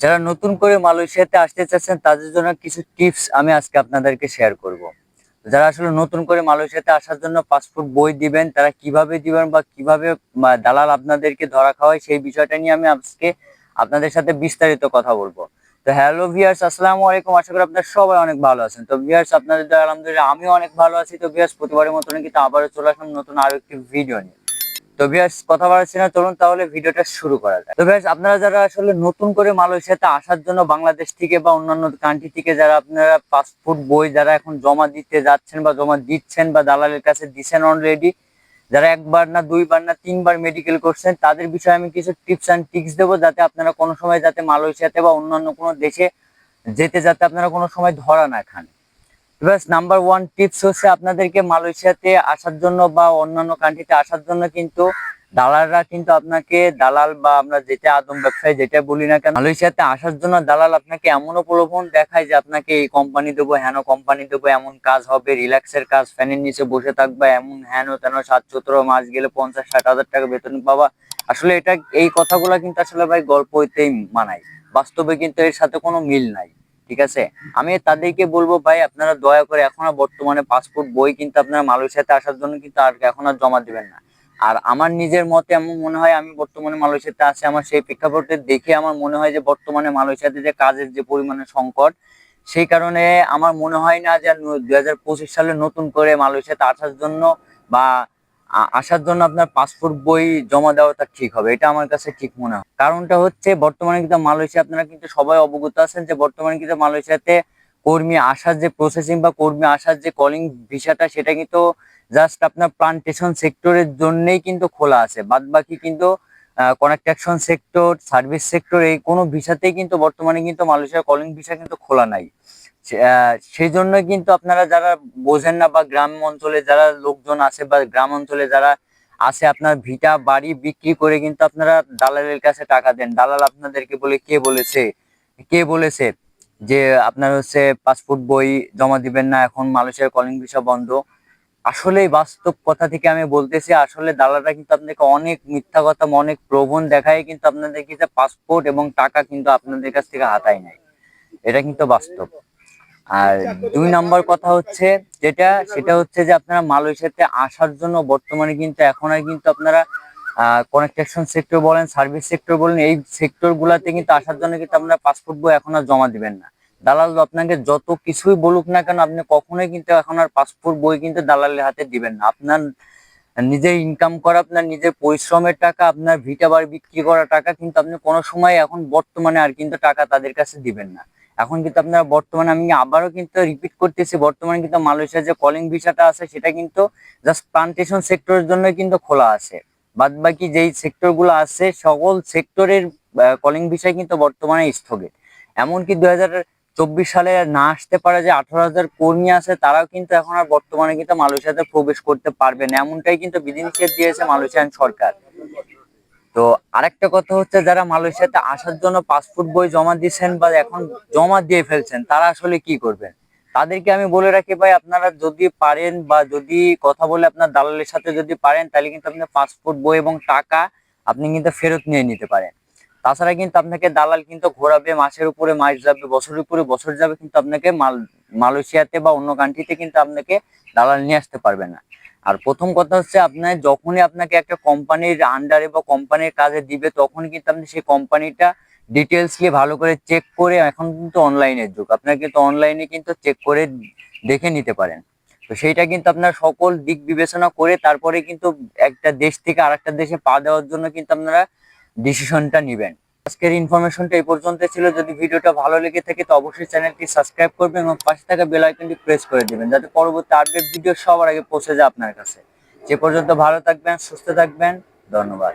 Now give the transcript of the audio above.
যারা নতুন করে মালয়েশিয়াতে আসতে চাচ্ছেন, তাদের জন্য কিছু টিপস আমি আজকে আপনাদেরকে শেয়ার করব। যারা আসলে নতুন করে মালয়েশিয়াতে আসার জন্য পাসপোর্ট বই দিবেন, তারা কীভাবে দিবেন বা কীভাবে দালাল আপনাদেরকে ধরা খাওয়ায় সেই বিষয়টা নিয়ে আমি আজকে আপনাদের সাথে বিস্তারিত কথা বলব। তো হ্যালো ভিয়ার্স আসসালামু আলাইকুম। আশা করি আপনারা সবাই অনেক ভালো আছেন। তো ভিয়ার্স আপনাদের আলহামদুলিল্লাহ, আমিও অনেক ভালো আছি। তো ভিয়ার্স প্রতিবারের মতন কিন্তু আবারও চলে আসলাম নতুন আরও একটি ভিডিও নিয়ে। তো ভিয়ার্স কথা বাড়াচ্ছি না, চলুন তাহলে ভিডিওটা শুরু করা যায় তো আপনারা যারা আসলে নতুন করে মালয়েশিয়াতে আসার জন্য বাংলাদেশ থেকে বা অন্যান্য কান্ট্রি থেকে যারা আপনারা পাসপোর্ট বই যারা এখন জমা দিতে যাচ্ছেন বা জমা দিচ্ছেন বা দালালের কাছে দিচ্ছেন অলরেডি যারা একবার না দুইবার না তিনবার মেডিকেল করছেন, তাদের বিষয়ে আমি কিছু টিপস অ্যান্ড টিক্স দেবো যাতে আপনারা কোনো সময় যাতে মালয়েশিয়াতে বা অন্যান্য কোনো দেশে যেতে যাতে আপনারা কোনো সময় ধরা না খান। এবার নাম্বার ওয়ান টিপস হচ্ছে আপনাদেরকে মালয়েশিয়াতে আসার জন্য বা অন্যান্য কান্ট্রিতে আসার জন্য কিন্তু দালালরা কিন্তু আপনাকে দালাল বা আমরা যেটা আদম ব্যবসায়ী যেটা বলি না কেন, মালয়েশিয়াতে আসার জন্য দালাল আপনাকে এমনও প্রলোভন দেখায় যে আপনাকে এই কোম্পানি দেবো, হেন কোম্পানি দেবো, এমন কাজ হবে, রিল্যাক্সের কাজ, ফ্যানের নিচে বসে থাকবা, এমন হেন, তেন সাত সতেরো মাস গেলে পঞ্চাশ, ষাট হাজার টাকা বেতন পাবা। আসলে এটা, এই কথাগুলো কিন্তু আসলে ভাই গল্প হইতেই মানায়। বাস্তবে কিন্তু এর সাথে কোনো মিল নাই। ঠিক আছে? আমি তাদেরকে বলব ভাই, আপনারা দয়া করে এখন বর্তমানে পাসপোর্ট বই কিন্তু আপনারা মালয়েশিয়াতে আসার জন্য কিন্তু আর এখন আর জমা দিবেন না। আর আমার নিজের মতে এমন মনে হয় আমি বর্তমানে মালয়েশিয়াতে আছি, আমার সেই প্রেক্ষাপটে দেখে আমার মনে হয় যে বর্তমানে মালয়েশিয়াতে যে কাজের যে পরিমাণে সংকট, সেই কারণে আমার মনে হয় না যে দুই হাজার পঁচিশ সালে নতুন করে মালয়েশিয়াতে আসার জন্য বা আসার জন্য আপনার পাসপোর্ট বই জমা দেওয়াটা ঠিক হবে, এটা আমার কাছে ঠিক মনে হয়। কারণটা হচ্ছে, বর্তমানে কিন্তু মালয়েশিয়া, আপনারা কিন্তু সবাই অবগত আছেন যে বর্তমানে কিন্তু মালয়েশিয়াতে কর্মী আসার যে প্রসেসিং বা কর্মী আসার যে কলিং ভিসাটা, সেটা কিন্তু জাস্ট আপনার প্লান্টেশন সেক্টরের জন্যই কিন্তু খোলা আছে। বাদ বাকি কিন্তু কনেকট্রাকশন সেক্টর সার্ভিস সেক্টর এই কোনো ভিসাতেই কিন্তু বর্তমানে কিন্তু মালয়েশিয়ার কলিং ভিসা কিন্তু খোলা নাই। সেই জন্য কিন্তু আপনারা যারা বোঝেন না বা গ্রাম অঞ্চলে যারা লোকজন আছে বা গ্রাম অঞ্চলে যারা আছে, আপনার ভিটা বাড়ি বিক্রি করে কিন্তু আপনারা দালালের কাছে টাকা দেন। দালাল আপনাদেরকে বলে, কে বলেছে? কে বলেছে? যে আপনার হচ্ছে পাসপোর্ট বই জমা দিবেন না, এখন মালয়েশিয়ার কলিং ভিসা বন্ধ। আসলে বাস্তব কথা থেকে আমি বলতেছি, আসলে দালালরা কিন্তু আপনাকে অনেক মিথ্যা কথা, অনেক প্রবণ দেখায় কিন্তু আপনাদের কাছে পাসপোর্ট এবং টাকা কিন্তু আপনাদের কাছ থেকে হাতায় নেয়। এটা কিন্তু বাস্তব। আর দুই নম্বর কথা হচ্ছে যেটা সেটা হচ্ছে যে আপনারা মালয়েশিয়াতে আসার জন্য বর্তমানে কিন্তু এখন আর কিন্তু আপনারা কনেকট্রাকশন সেক্টর বলেন সার্ভিস সেক্টর বলেন এই সেক্টর গুলাতে কিন্তু আসার জন্য কিন্তু আপনারা পাসপোর্ট বই এখন আর জমা দিবেন না। দালাল আপনাকে যত কিছুই বলুক না কেন আপনি কখনোই কিন্তু এখন আর পাসপোর্ট বই কিন্তু দালালের হাতে দিবেন না। আপনার নিজের ইনকাম করা আপনার নিজের পরিশ্রমের টাকা আপনার ভিটা বাড়ি বিক্রি করা টাকা কিন্তু আপনি কোনো সময় এখন বর্তমানে আর কিন্তু টাকা তাদের কাছে দিবেন না। এখন কিন্তু আপনারা বর্তমানে আমি আবারও কিন্তু রিপিট করতেছি, বর্তমানে কিন্তু মালয়েশিয়ার যে কলিং ভিসাটা আছে, সেটা কিন্তু জাস্ট প্লান্টেশন সেক্টরের জন্য কিন্তু খোলা আছে। বাদ বাকি যেই সেক্টরগুলো আছে, সকল সেক্টরের কলিং ভিসায় কিন্তু বর্তমানে স্থগিত। এমনকি দুই হাজার চব্বিশ সালে না আসতে পারে যে আঠারো হাজার কর্মী আছে, তারাও কিন্তু এখন আর বর্তমানে কিন্তু মালয়েশিয়াতে প্রবেশ করতে পারবে না। এমনটাই কিন্তু বিধিনিষেধ দিয়েছে মালয়েশিয়ান সরকার। তো আরেকটা কথা হচ্ছে যারা মালয়েশিয়াতে আসার জন্য পাসপোর্ট বই জমা দিয়েছেন বা এখন জমা দিয়ে ফেলছেন, তারা আসলে কি করবেন? তাদেরকে আমি বলে রাখি ভাই, আপনারা যদি পারেন বা যদি কথা বলে আপনার দালালের সাথে যদি পারেন, তাহলে কিন্তু আপনি পাসপোর্ট বই এবং টাকা আপনি কিন্তু ফেরত নিয়ে নিতে পারেন। তাছাড়া কিন্তু আপনাকে দালাল কিন্তু ঘোরাবে, মাসের উপরে মাস যাবে, বছরের উপরে বছর যাবে, কিন্তু আপনাকে মাল, মালয়েশিয়াতে বা অন্য কান্ট্রিতে কিন্তু আপনাকে দালাল নিয়ে আসতে পারবে না। আর প্রথম কথা হচ্ছে আপনার যখনই আপনাকে একটা কোম্পানির আন্ডারে বা কোম্পানির কাজে দিবে তখন কিন্তু আপনি সেই কোম্পানিটা ডিটেলসলি ভালো করে চেক করে এখন কিন্তু অনলাইনের যুগ। আপনার কিন্তু অনলাইনে কিন্তু চেক করে দেখে নিতে পারেন। তো সেইটা কিন্তু আপনার সকল দিক বিবেচনা করে তারপরে কিন্তু একটা দেশ থেকে আরেকটা দেশে পা দেওয়ার জন্য কিন্তু আপনারা ডিসিশনটা নেবেন। আজকের ইনফরমেশনটা এই পর্যন্ত ছিল। যদি ভিডিওটা ভালো লেগে থাকে, তো অবশ্যই চ্যানেলটি সাবস্ক্রাইব করবেন এবং পাশে থাকা বেল আইকনটি প্রেস করে দিবেন, যাতে পরবর্তী আপডেট ভিডিও সবার আগে পৌঁছে যায় আপনার কাছে। যে পর্যন্ত ভালো থাকবেন, সুস্থ থাকবেন, ধন্যবাদ।